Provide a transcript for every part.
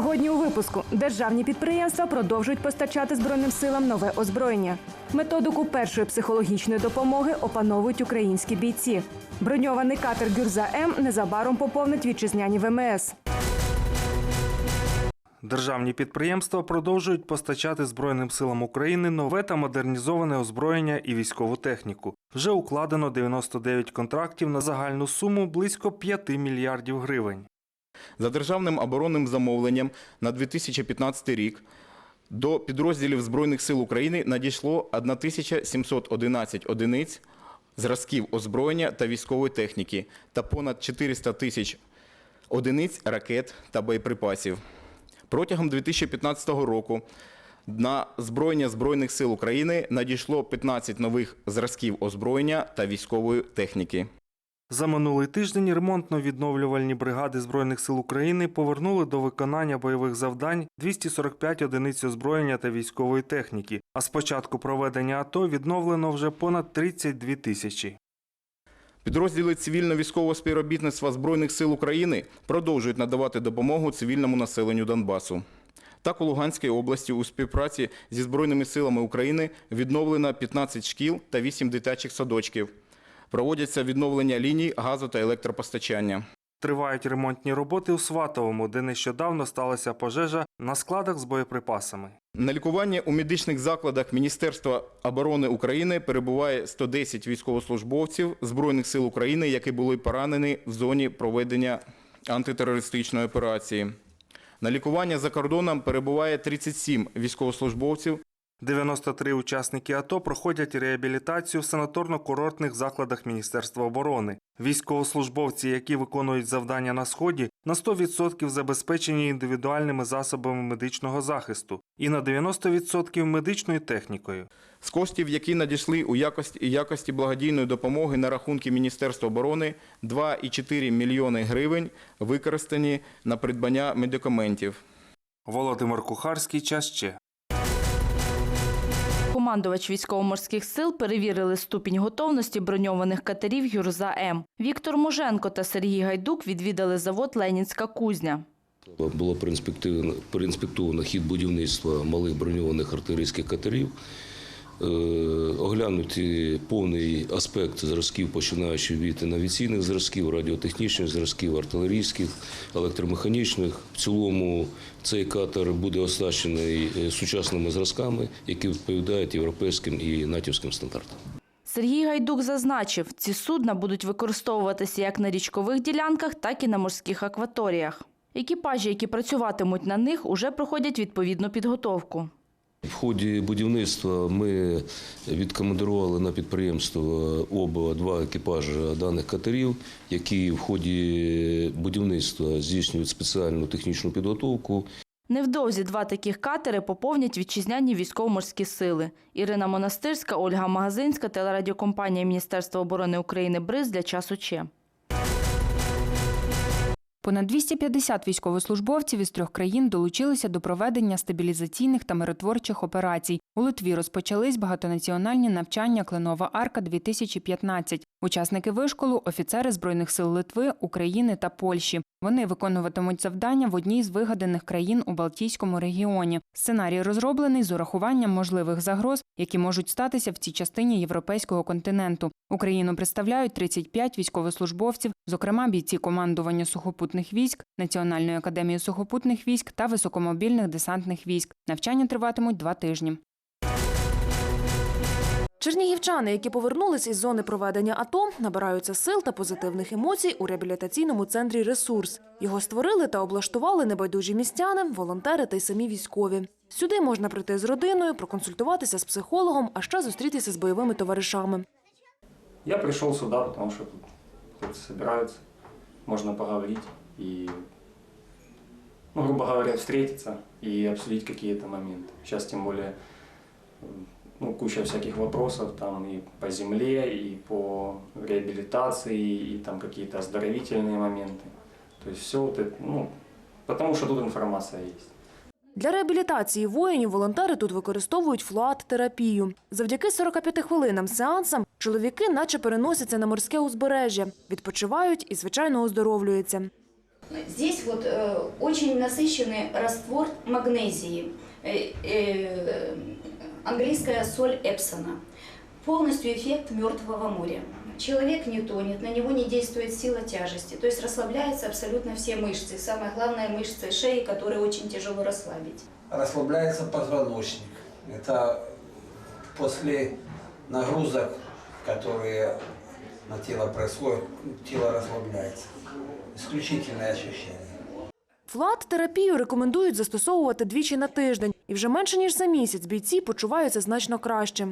Сьогодні у випуску державні підприємства продовжують постачати збройним силам нове озброєння. Методику першої психологічної допомоги опановують українські бійці. Броньований катер Гюрза М незабаром поповнить вітчизняні ВМС. Державні підприємства продовжують постачати Збройним силам України нове та модернізоване озброєння і військову техніку. Вже укладено 99 контрактів на загальну суму близько 5 мільярдів гривень. За державним оборонним замовленням на 2015 рік до підрозділів Збройних сил України надійшло 1711 одиниць зразків озброєння та військової техніки та понад 400 тисяч одиниць ракет та боєприпасів. Протягом 2015 року на зброєння Збройних сил України надійшло 15 нових зразків озброєння та військової техніки. За минулий тиждень ремонтно-відновлювальні бригади Збройних сил України повернули до виконання бойових завдань 245 одиниць озброєння та військової техніки, а з початку проведення АТО відновлено вже понад 32 тисячі. Підрозділи цивільно-військового співробітництва Збройних сил України продовжують надавати допомогу цивільному населенню Донбасу. Так, у Луганській області у співпраці зі Збройними силами України відновлено 15 шкіл та 8 дитячих садочків. Проводяться відновлення ліній газу та електропостачання. Тривають ремонтні роботи у Сватовому, де нещодавно сталася пожежа на складах з боєприпасами. На лікуванні у медичних закладах Міністерства оборони України перебуває 110 військовослужбовців Збройних сил України, які були поранені в зоні проведення антитерористичної операції. На лікування за кордоном перебуває 37 військовослужбовців 93 учасники АТО проходять реабілітацію в санаторно-курортних закладах Міністерства оборони. Військовослужбовці, які виконують завдання на сході, на 100% забезпечені індивідуальними засобами медичного захисту і на 90% медичною технікою. З коштів, які надійшли у якості, якості благодійної допомоги на рахунки Міністерства оборони, 2,4 мільйони гривень використані на придбання медикаментів. Володимир Кухарський час ще. Командувач військово-морських сил перевірили ступінь готовності броньованих катерів Юрза М. Віктор Муженко та Сергій Гайдук відвідали завод Ленінська кузня. Було проінспектовано хід будівництва малих броньованих артилерійських катерів, е, оглянуті повний аспект зразків, починаючи від навіційних зразків, радіотехнічних зразків, артилерійських, електромеханічних. В цілому цей катер буде оснащений е, сучасними зразками, які відповідають європейським і натівським стандартам. Сергій Гайдук зазначив, ці судна будуть використовуватися як на річкових ділянках, так і на морських акваторіях. Екіпажі, які працюватимуть на них, уже проходять відповідну підготовку. В ході будівництва ми відкомандирували на підприємство оба два екіпажі даних катерів, які в ході будівництва здійснюють спеціальну технічну підготовку. Невдовзі два таких катери поповнять вітчизняні військово-морські сили. Ірина Монастирська, Ольга Магазинська, телерадіокомпанія Міністерства оборони України «Бриз» для часу Че. Понад 250 військовослужбовців із трьох країн долучилися до проведення стабілізаційних та миротворчих операцій. У Литві розпочались багатонаціональні навчання Кленова Арка 2015 Учасники вишколу офіцери збройних сил Литви, України та Польщі. Вони виконуватимуть завдання в одній з вигаданих країн у Балтійському регіоні. Сценарій розроблений з урахуванням можливих загроз, які можуть статися в цій частині європейського континенту. Україну представляють 35 військовослужбовців, зокрема бійці командування сухопутних військ, Національної академії сухопутних військ та високомобільних десантних військ. Навчання триватимуть два тижні. Чернігівчани, які повернулись із зони проведення АТО, набираються сил та позитивних емоцій у реабілітаційному центрі «Ресурс». Його створили та облаштували небайдужі містяни, волонтери та й самі військові. Сюди можна прийти з родиною, проконсультуватися з психологом, а ще зустрітися з бойовими товаришами. Я пришел сюда, потому что тут собирается, можно поговорить и, ну, грубо говоря, встретиться и обсудить какие-то моменты. Сейчас тем более ну, куча всяких вопросов там и по земле, и по реабилитации, и там какие-то оздоровительные моменты. То есть все вот это, ну, потому что тут информация есть. Для реабілітації воїнів волонтери тут використовують флуат-терапію. Завдяки 45 хвилинам сеансам чоловіки наче переносяться на морське узбережжя, відпочивають і, звичайно, оздоровлюються. Здесь вот э, очень насыщенный раствор магнезии, э, э, английская соль Эпсона. Полностью эффект мертвого моря. Человек не тонет, на него не действует сила тяжести, то есть расслабляются абсолютно все мышцы. Самое главное мышцы шеи, которые очень тяжело расслабить. расслабляется позвоночник. Это после нагрузок, которые на тело происходят, тело расслабляется. Исключительное ощущение. Флат-терапію рекомендують застосовувати двічі на тиждень. І вже менше ніж за місяць бійці почуваються значно краще.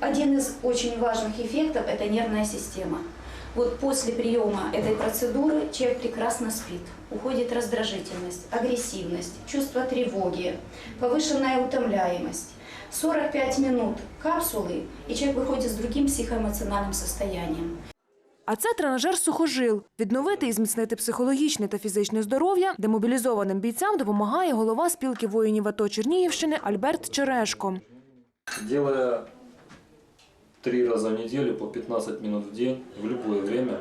Один из очень важных эффектов – это нервная система. Вот после приема этой процедуры человек прекрасно спит. Уходит раздражительность, агрессивность, чувство тревоги, повышенная утомляемость. 45 минут капсулы, и человек выходит с другим психоэмоциональным состоянием. А це тренажер сухожил. Відновити і зміцнити психологічне та фізичне здоров'я демобілізованим бійцям допомагає голова спілки воїнів АТО Чернігівщини Альберт Черешко. Делая три раза в неделю по 15 минут в день, в любое время,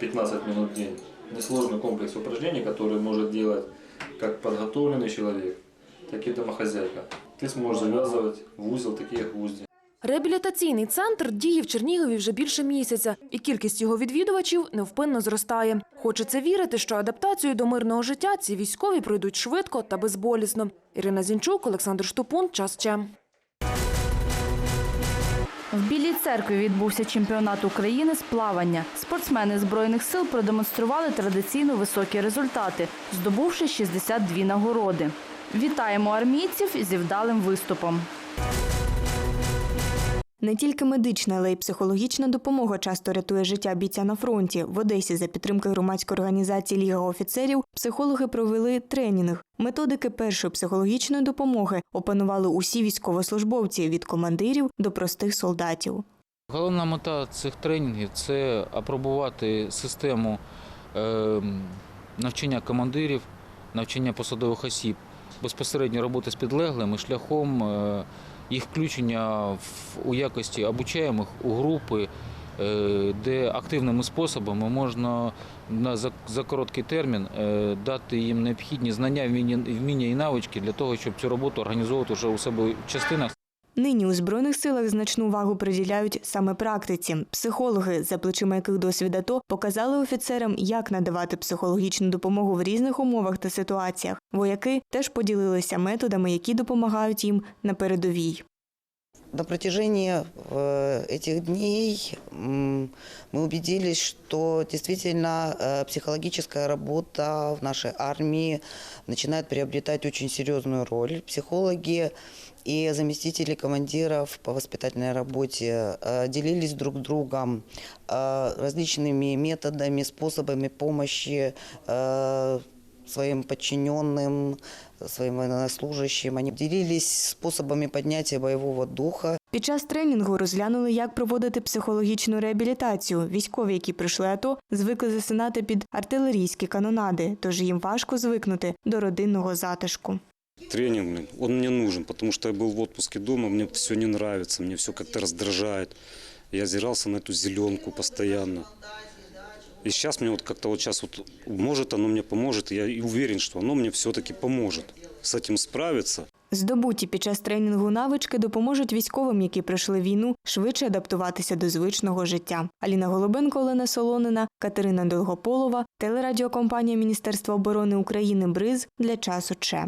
15 минут в день, несложный комплекс упражнений, который может делать как подготовленный человек, так и домохозяйка. Ты сможешь завязывать в узел такие гвозди. Реабілітаційний центр діє в Чернігові вже більше місяця, і кількість його відвідувачів невпинно зростає. Хочеться вірити, що адаптацію до мирного життя ці військові пройдуть швидко та безболісно. Ірина Зінчук, Олександр Штупун. Час ще. В Білій церкві відбувся чемпіонат України з плавання. Спортсмени Збройних сил продемонстрували традиційно високі результати, здобувши 62 нагороди. Вітаємо армійців зі вдалим виступом. Не тільки медична, але й психологічна допомога часто рятує життя бійця на фронті. В Одесі за підтримки громадської організації Ліга офіцерів психологи провели тренінг. Методики першої психологічної допомоги опанували усі військовослужбовці від командирів до простих солдатів. Головна мета цих тренінгів це апробувати систему е, навчання командирів, навчання посадових осіб, безпосередньо роботи з підлеглими шляхом е, їх включення у якості обучаємих у групи, де активними способами можна на, за, короткий термін е, дати їм необхідні знання, вміння і навички для того, щоб цю роботу організовувати вже у себе в частинах. Нині у збройних силах значну увагу приділяють саме практиці. Психологи, за плечима яких досвід АТО, показали офіцерам, як надавати психологічну допомогу в різних умовах та ситуаціях. Вояки теж поділилися методами, які допомагають їм на передовій. На протяжении э, этих дней м, мы убедились, что действительно э, психологическая работа в нашей армии начинает приобретать очень серьезную роль. Психологи и заместители командиров по воспитательной работе э, делились друг с другом э, различными методами, способами помощи э, своим подчиненным, своим военнослужащим. Они делились способами поднятия боевого духа. Під час тренінгу розглянули, як проводити психологічну реабілітацію. Військові, які прийшли АТО, звикли засинати під артилерійські канонади, тож їм важко звикнути до родинного затишку. Тренинг, блин, он мне нужен, потому что я был в отпуске дома, мне все не нравится, мне все как-то раздражает. Я озирался на эту зеленку постоянно. И сейчас мне вот как-то вот сейчас вот может оно мне поможет, я уверен, что оно мне все-таки поможет с этим справиться. Здобуті під час тренінгу навички допоможуть військовим, які пройшли війну, швидше адаптуватися до звичного життя. Аліна Голубенко, Олена Солонина, Катерина Долгополова, телерадіокомпанія Міністерства оборони України Бриз для часу Че.